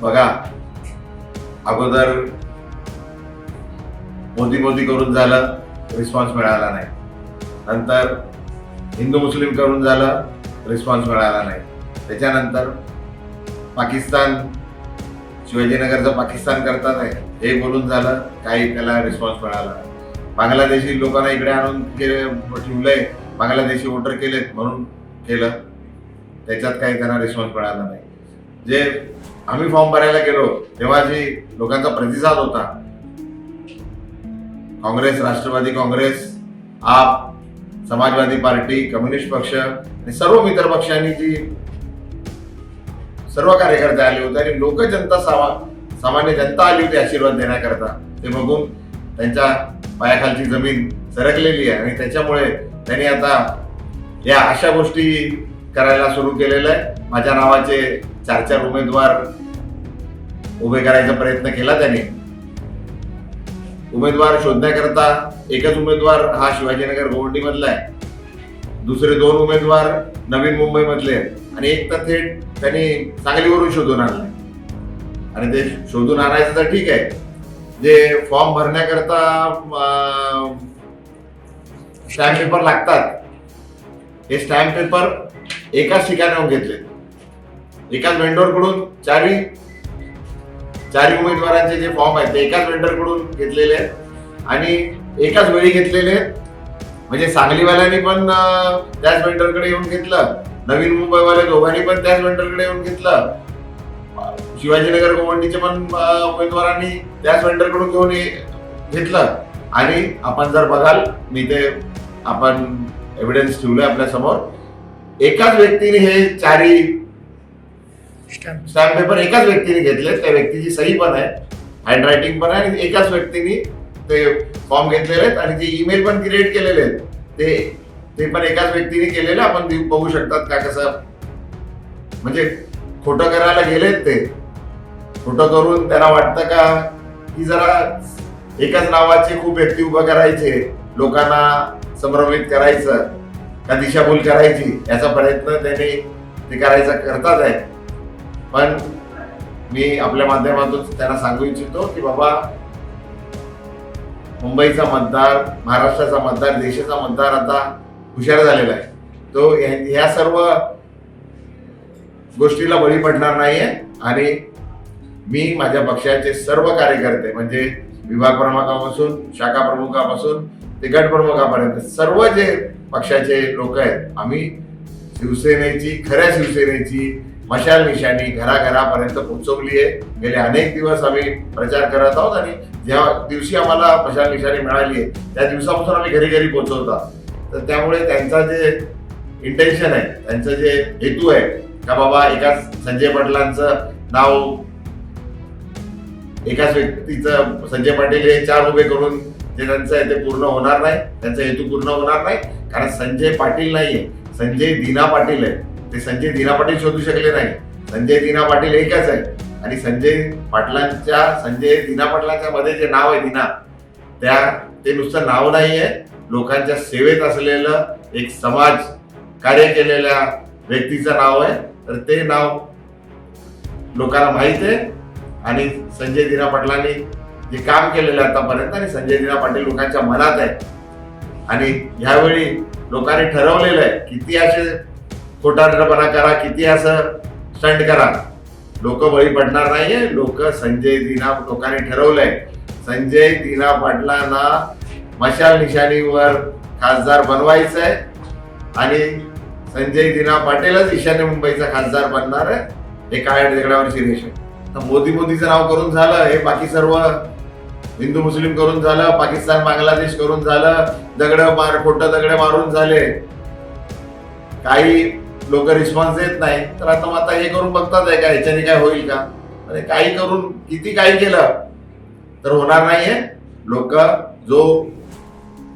बघा अगोदर मोदी मोदी करून झालं रिस्पॉन्स मिळाला नाही. नंतर हिंदू मुस्लिम करून झालं रिस्पॉन्स मिळाला नाही. त्याच्यानंतर पाकिस्तान शिवाजीनगरचं पाकिस्तान करतात आहे हे बोलून झालं काही त्याला रिस्पॉन्स मिळाला बांगलादेशी लोकांना इकडे आणून के- ठेवलंय बांगलादेशी वोटर केलेत म्हणून केलं. त्याच्यात काही त्यांना रिस्पॉन्स मिळाला नाही. जे आम्ही फॉर्म भरायला गेलो तेव्हा जी लोकांचा प्रतिसाद होता. काँग्रेस राष्ट्रवादी काँग्रेस आप समाजवादी पार्टी कम्युनिस्ट पक्ष आणि सर्व मित्र पक्षांनी जी सर्व कार्यकर्ते आले होते आणि लोक जनता सामा सामान्य जनता आली होती आशीर्वाद देण्याकरता. ते बघून त्यांच्या पायाखालची जमीन सरकलेली आहे आणि त्याच्यामुळे त्यांनी आता या अशा गोष्टी करायला सुरू केलेलं आहे. माझ्या नावाचे चार चार उमेदवार उभे करायचा प्रयत्न केला त्यांनी. उमेदवार शोधण्याकरता एकच उमेदवार हा शिवाजीनगर गोवंडी मधला आहे. दुसरे दोन उमेदवार नवीन मुंबई मधले आहेत. आणि एक तर थेट त्यांनी सांगलीवरून शोधून आणलाय. आणि ते शोधून आणायचं तर ठीक आहे. जे फॉर्म भरण्याकरता स्टॅम्प पेपर लागतात हे स्टॅम्प पेपर एकाच ठिकाणाहून घेतले एकाच वेंडोरकडून चारही चारही उमेदवारांचे जे फॉर्म आहेत ते एकाच वेंडरकडून घेतलेले आहेत. आणि एकाच वेळी घेतलेले आहेत. म्हणजे सांगलीवाल्यांनी पण त्याच वेंडरकडे येऊन घेतलं. नवीन मुंबईवाल्या दोघांनी पण त्याच वेंडरकडे येऊन घेतलं. शिवाजीनगर गोवंडीचे पण उमेदवारांनी त्याच वेंडरकडून घेऊन ये- घेतलं. आणि आपण जर बघाल मी ते आपण एव्हिडन्स ठेवलोय आपल्यासमोर. एकाच व्यक्तीने हे चारही स्टॅम्प पेपर एकाच व्यक्तीने घेतले त्या व्यक्तीची सही पण आहे. हँड रायटिंग पण आहे. आणि एकाच व्यक्तीने ते फॉर्म घेतलेले आहेत आणि जे ईमेल पण क्रिएट केलेले आहेत ते ते पण एकाच व्यक्तीने केलेले. आपण बघू शकतात का कसं म्हणजे खोटं करायला गेलेत ते. खोटं करून त्यांना वाटतं का की जरा एकाच नावाचे खूप व्यक्ती उभं करायचे लोकांना संभ्रमित करायचं का दिशाभूल करायची याचा प्रयत्न त्यांनी ते करायचा करतात आहे पण मी आपल्या माध्यमातून त्यांना सांगू इच्छितो की बाबा मुंबईचा मतदार महाराष्ट्राचा मतदार देशाचा मतदार आता हुशार झालेला आहे. तो ह्या- सर्व गोष्टीला बळी पडणार नाहीये आणि मी माझ्या पक्षाचे सर्व कार्यकर्ते म्हणजे विभाग प्रमुखापासून शाखा प्रमुखापासून ते गट प्रमुखापर्यंत सर्व जे पक्षाचे लोक आहेत आम्ही शिवसेनेची खऱ्या शिवसेनेची मशाल निशाणी घराघरापर्यंत पोहोचवली आहे. गेले अनेक दिवस आम्ही प्रचार करत आहोत आणि ज्या दिवशी आम्हाला मशाल निशाणी मिळाली आहे त्या दिवसापासून आम्ही घरी घरी पोहोचवतात तर त्यामुळे त्यांचा जे इंटेन्शन आहे त्यांचं जे हेतू आहे का बाबा एका संजय पाटलांचं नाव एकाच व्यक्तीचं संजय पाटील हे चार उभे करून जे त्यांचं आहे ते पूर्ण होणार नाही त्यांचा हेतू पूर्ण होणार नाही. कारण संजय पाटील नाहीये. संजय दिना पाटील आहे. ते संजय दिना पाटील शोधू शकले नाही. संजय दिना पाटील एकच आहे. आणि संजय पाटलांच्या संजय दिना पाटलांच्या मध्ये जे नाव आहे दिना त्या ते नुसतं नाव नाही आहे लोकांच्या सेवेत असलेलं एक समाज कार्य केलेल्या व्यक्तीचं नाव आहे. तर ते नाव लोकांना माहीत आहे. आणि संजय दिना पाटलांनी जे काम केलेलं आहे आतापर्यंत आणि संजय दिना पाटील लोकांच्या मनात आहे. आणि ह्यावेळी लोकांनी ठरवलेलं आहे किती असे खोटारपणा करा किती असं स्टंट करा. लोक बळी पडणार नाहीये. लोक संजय दिना लोकांनी ठरवलंय. संजय दिना पाटलांना मशाल निशाणीवर खासदार बनवायचं आहे आणि संजय दिना पाटीलच ईशान्य मुंबईचा खासदार बनणार आहे. हे काय दगडावरची रेष तर मोदी मोदीचं नाव करून झालं हे बाकी सर्व हिंदू मुस्लिम करून झालं पाकिस्तान बांगलादेश करून झालं दगड मार खोटं दगड मारून झाले. काही लोक रिस्पॉन्स देत नाही. तर आता मग आता हे करून बघतात आहे का ह्याच्याने काय होईल का? अरे काही करून किती काही केलं तर होणार नाहीये. लोक जो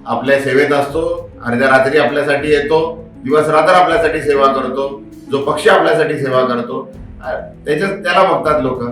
आपल्या सेवेत असतो अर्ध्या रात्री आपल्यासाठी येतो दिवस रात्र आपल्यासाठी सेवा करतो जो पक्ष आपल्यासाठी सेवा करतो त्याच्यात त्याला बघतात लोक.